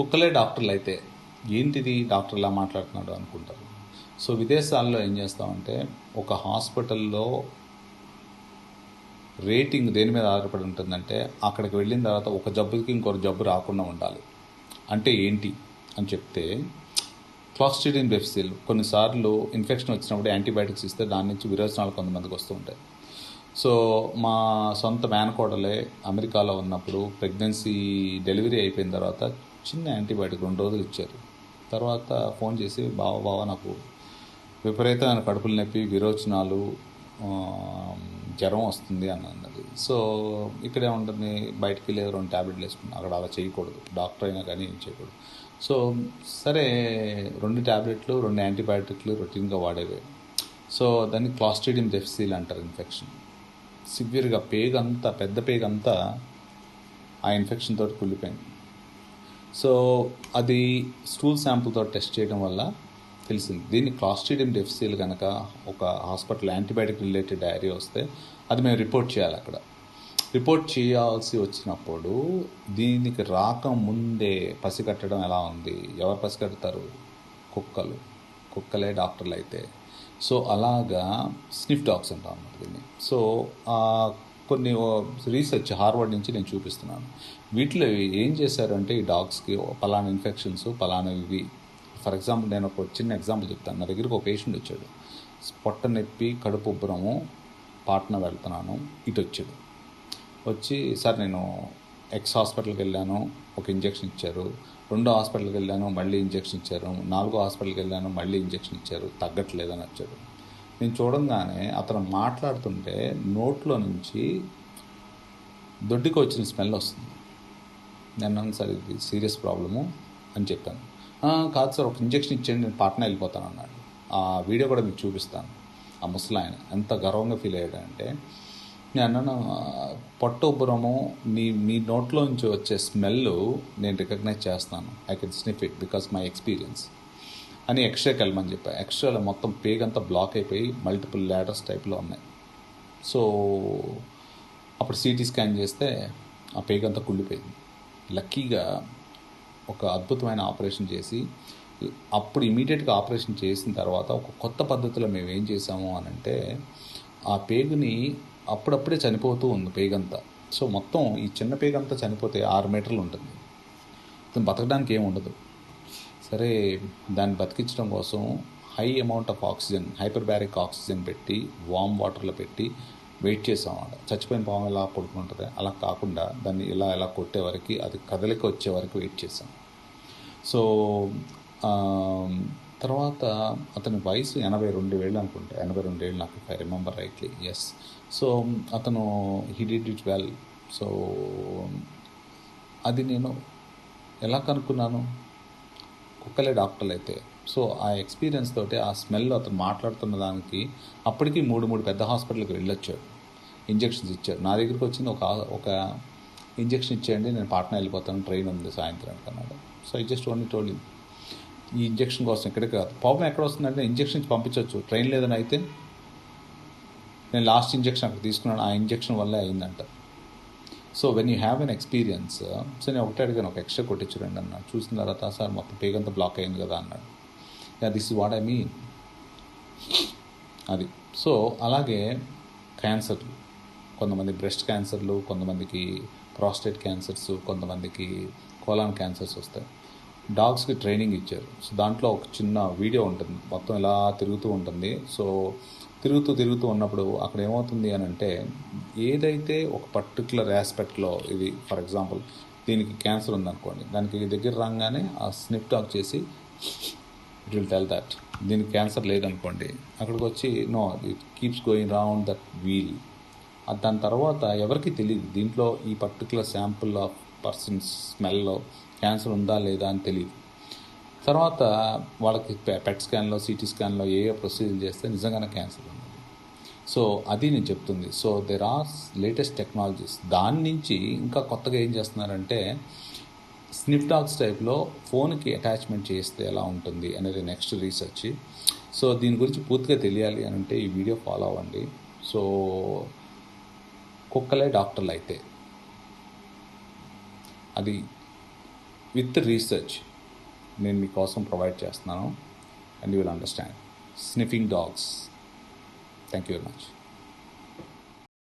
కుక్కలే డాక్టర్లు అయితే ఏంటిది డాక్టర్లా మాట్లాడుతున్నాడు అనుకుంటారు. సో విదేశాల్లో ఏం చేస్తామంటే ఒక హాస్పిటల్లో రేటింగ్ దేని మీద ఆధారపడి ఉంటుందంటే అక్కడికి వెళ్ళిన తర్వాత ఒక జబ్బుకి ఇంకొక జబ్బు రాకుండా ఉండాలి. అంటే ఏంటి అని చెప్తే క్లాస్ట్రిడిన్ బెఫ్సిల్ కొన్నిసార్లు ఇన్ఫెక్షన్ వచ్చినప్పుడు యాంటీబయాటిక్స్ ఇస్తే దాని నుంచి విరోచనాలు కొంతమందికి వస్తూ ఉంటాయి. సో మా సొంత మేనకోడలే అమెరికాలో ఉన్నప్పుడు ప్రెగ్నెన్సీ డెలివరీ అయిపోయిన తర్వాత చిన్న యాంటీబయాటిక్ రెండు రోజులు ఇచ్చారు. తర్వాత ఫోన్ చేసి బావ బావ నాకు విపరీతమైన కడుపులు నొప్పి విరోచనాలు జ్వరం వస్తుంది అని అన్నది సో ఇక్కడే ఉంటుంది బయటికి వెళ్ళి రెండు ట్యాబ్లెట్లు వేసుకున్నాను అక్కడ అలా చేయకూడదు. డాక్టర్ అయినా కానీ ఏం చేయకూడదు. సో సరే రెండు ట్యాబ్లెట్లు రెండు యాంటీబయాటిక్లు రొటీన్గా వాడేవి. సో దాన్ని క్లాస్ట్రిడియం డెఫిసిల్ అంటారు ఇన్ఫెక్షన్. సివియర్గా పేగ్ అంతా పెద్ద పేగ్ అంతా ఆ ఇన్ఫెక్షన్ తోటి కుళ్ళిపోయింది. సో అది స్టూల్ శాంపుల్తో టెస్ట్ చేయడం వల్ల తెలిసింది. దీన్ని క్లాస్ట్రిడియం డెఫిసిల్ కనుక ఒక హాస్పిటల్ యాంటీబయాటిక్ రిలేటెడ్ డైరీ వస్తే అది మేము రిపోర్ట్ చేయాలి అక్కడ. రిపోర్ట్ చేయాల్సి వచ్చినప్పుడు దీనికి రాకముందే పసిగట్టడం ఎలా ఉంది? ఎవరు పసిగడతారు కుక్కలు. కుక్కలే డాక్టర్లు అయితే. సో అలాగా స్నిఫ్ డాగ్స్ అంటాం అన్నమాట దీన్ని. సో కొన్ని రీసెర్చ్ హార్వర్డ్ నుంచి నేను చూపిస్తున్నాను. వీటిలో ఏం చేశారంటే ఈ డాగ్స్కి పలానా ఇన్ఫెక్షన్స్ పలానా ఇవి. ఫర్ ఎగ్జాంపుల్ నేను ఒక చిన్న ఎగ్జాంపుల్ చెప్తాను. నా దగ్గరికి ఒక పేషెంట్ వచ్చాడు. పొట్ట నొప్పి కడుపు ఉబ్బరము పాట్న వెళ్తున్నాను ఇటు వచ్చాడు. వచ్చి సార్ నేను ఎక్స్ హాస్పిటల్కి వెళ్ళాను ఒక ఇంజెక్షన్ ఇచ్చారు. రెండో హాస్పిటల్కి వెళ్ళాను మళ్ళీ ఇంజెక్షన్ ఇచ్చారు. నాలుగో హాస్పిటల్కి వెళ్ళాను మళ్ళీ ఇంజెక్షన్ ఇచ్చారు. తగ్గట్లేదని వచ్చాడు. నేను చూడంగానే అతను మాట్లాడుతుంటే నోట్లో నుంచి దొడ్డికి వచ్చిన స్మెల్ వస్తుంది. నేను అన్నాను సార్ ఇది సీరియస్ ప్రాబ్లము అని చెప్పాను. కాదు సార్ ఒక ఇంజక్షన్ ఇచ్చేయండి నేను పాట్నా వెళ్ళిపోతాను అన్నాడు. ఆ వీడియో కూడా మీకు చూపిస్తాను. ఆ ముసలాయన ఎంత గర్వంగా ఫీల్ అయ్యాడంటే నేను అన్నాను పొట్ట ఉబ్బరము నీ మీ నోట్లో నుంచి వచ్చే స్మెల్ నేను రికగ్నైజ్ చేస్తాను. I can sniff it because my experience. అని ఎక్స్ట్రాకి వెళ్ళమని చెప్పా. ఎక్స్ట్రాలో మొత్తం పేగ్ అంతా బ్లాక్ అయిపోయి మల్టిపుల్ ల్యాటర్స్ టైప్లో ఉన్నాయి. సో అప్పుడు సిటీ స్కాన్ చేస్తే ఆ పేగ్ అంతా కుళ్ళిపోయింది. లక్కీగా ఒక అద్భుతమైన ఆపరేషన్ చేసి అప్పుడు ఇమీడియట్గా ఆపరేషన్ చేసిన తర్వాత ఒక కొత్త పద్ధతిలో మేము ఏం చేసాము అని అంటే ఆ పేగుని అప్పుడప్పుడే చనిపోతూ ఉంది పేగంతా సో మొత్తం ఈ చిన్న పేగంతా చనిపోతే ఆరు మీటర్లు ఉంటుంది. బతకడానికి ఏమి ఉండదు. సరే దాన్ని బతికించడం కోసం high amount of oxygen hyperbaric oxygen పెట్టి వామ్ వాటర్లో పెట్టి వెయిట్ చేసామన్నమాట చచ్చిపోయిన పాము ఎలా పడుకుంటుంది? అలా కాకుండా దాన్ని ఇలా ఇలా కొట్టే వరకు అది కదలిక వచ్చే వరకు వెయిట్ చేసాం. సో తర్వాత అతని వయసు ఎనభై రెండు వేలు అనుకుంటా. ఎనభై రెండు ఏళ్ళు నాకు I remember rightly yes so అతను he did it well so అది నేను ఎలా కనుక్కున్నాను? కుక్కలే డాక్టర్లు అయితే. సో ఆ ఎక్స్పీరియన్స్ తోటి ఆ స్మెల్ అతను మాట్లాడుతున్న దానికి అప్పటికి మూడు మూడు పెద్ద హాస్పిటల్కి వెళ్ళొచ్చాడు. ఇంజెక్షన్స్ ఇచ్చారు నా దగ్గరికి వచ్చింది ఒక ఒక ఇంజెక్షన్ ఇచ్చేయండి నేను పాట్నా వెళ్ళిపోతాను ట్రైన్ ఉంది సాయంత్రానికి అన్నాడు. So I just only told ఈ ఇంజెక్షన్ కోసం ఇక్కడికి రాదు. పాపం ఎక్కడ వస్తుందంటే ఇంజెక్షన్ పంపించవచ్చు ట్రైన్ లేదని అయితే నేను లాస్ట్ ఇంజెక్షన్ అక్కడ తీసుకున్నాను ఆ ఇంజెక్షన్ వల్లే అయిందంట. So when you have an experience so నేను ఒకటే అడిగాను ఒక ఎక్స్ట్రా కొట్టించురండి అన్నాడు చూసిన తర్వాత సార్ మొత్తం పేగంతా బ్లాక్ అయింది కదా అన్నాడు. Yeah this is what I mean అది. సో అలాగే క్యాన్సర్ కొంతమంది బ్రెస్ట్ క్యాన్సర్లు కొంతమందికి ప్రాస్టేట్ క్యాన్సర్స్ కొంతమందికి కోలాన్ క్యాన్సర్స్ వస్తాయి. డాగ్స్కి ట్రైనింగ్ ఇచ్చారు. సో దాంట్లో ఒక చిన్న వీడియో ఉంటుంది. మొత్తం ఇలా తిరుగుతూ ఉంటుంది. సో తిరుగుతూ తిరుగుతూ ఉన్నప్పుడు అక్కడ ఏమవుతుంది అని అంటే ఏదైతే ఒక పర్టికులర్ ఆస్పెక్ట్లో ఇది ఫర్ ఎగ్జాంపుల్ దీనికి క్యాన్సర్ ఉందనుకోండి దానికి దగ్గర రాగానే ఆ స్నిప్ టాక్ చేసి ఇట్ విల్ టెల్ దట్ దీనికి క్యాన్సర్ లేదనుకోండి అక్కడికి వచ్చి no it keeps going round that wheel దాని తర్వాత ఎవరికి తెలియదు దీంట్లో ఈ పర్టికులర్ శాంపుల్ ఆఫ్ పర్సన్స్ స్మెల్లో క్యాన్సర్ ఉందా లేదా అని తెలియదు. తర్వాత వాళ్ళకి పెట్ స్కాన్లో సిటీ స్కాన్లో ఏ ఏ ప్రొసీజర్ చేస్తే నిజంగానే క్యాన్సర్ ఉంది. సో అది నేను చెప్తుంది. So there are latest technologies దాని నుంచి ఇంకా కొత్తగా ఏం చేస్తున్నారంటే స్నిప్ డాగ్స్ టైప్లో ఫోన్కి అటాచ్మెంట్ చేస్తే ఎలా ఉంటుంది అనేది నెక్స్ట్ రీసెర్చ్ సో దీని గురించి పూర్తిగా తెలియాలి అని అంటే ఈ వీడియో ఫాలో అవ్వండి. సో కుక్కలే డాక్టర్లు అయితే. అది విత్ రీసెర్చ్ నేను మీకోసం ప్రొవైడ్ చేస్తున్నాను and you will understand sniffing dogs thank you very much